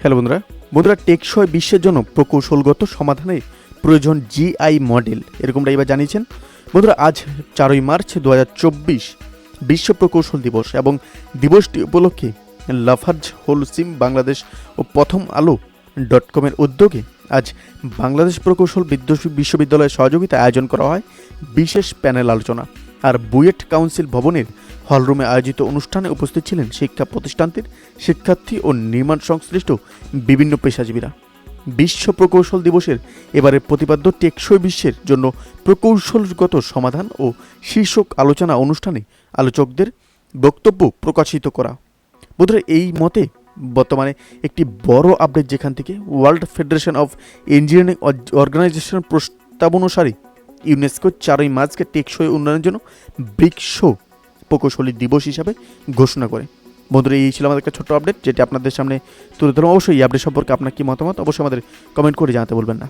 Hello বন্ধুরা। বন্ধুরা টেকসই বিশ্বের জন্য প্রকৌশলগত সমাধানে প্রয়োজন জিআই মডেল এরকমটা এবার জানিয়েছেন। বন্ধুরা, আজ চারই মার্চ দু বিশ্ব প্রকৌশল দিবস এবং দিবসটি উপলক্ষে লাফার্জ হোলসিম বাংলাদেশ ও প্রথম আলো ডট কমের উদ্যোগে আজ বাংলাদেশ প্রকৌশল বিশ্ববিদ্যালয়ের সহযোগিতায় আয়োজন করা হয় বিশেষ প্যানেল আলোচনা। আর বুয়েট কাউন্সিল ভবনের হলরুমে আয়োজিত অনুষ্ঠানে উপস্থিত ছিলেন শিক্ষা প্রতিষ্ঠানটির শিক্ষার্থী ও নির্মাণ সংশ্লিষ্ট বিভিন্ন পেশাজীবীরা। বিশ্ব প্রকৌশল দিবসের এবারের প্রতিপাদ্য টেকসই বিশ্বের জন্য প্রকৌশলগত সমাধান ও শীর্ষক আলোচনা অনুষ্ঠানে আলোচকদের বক্তব্য প্রকাশিত করা। বোধহয় এই মতে বর্তমানে একটি বড় আপডেট যেখান থেকে world federation of engineering organisation প্রস্তাব অনুসারে ইউনেস্কো চারই মার্চকে টেকসই উন্নয়নের জন্য বৃক্ষ প্রকৌশলী দিবস হিসাবে ঘোষণা করে। বন্ধুরা, এই ছিল আমাদের একটা ছোট্ট আপডেট যেটি আপনাদের সামনে তুলে ধরুন অবশ্যই এই আপডেট সম্পর্কে আপনার কি মতামত, অবশ্যই আমাদের কমেন্ট করে জানাতে বলবেন না।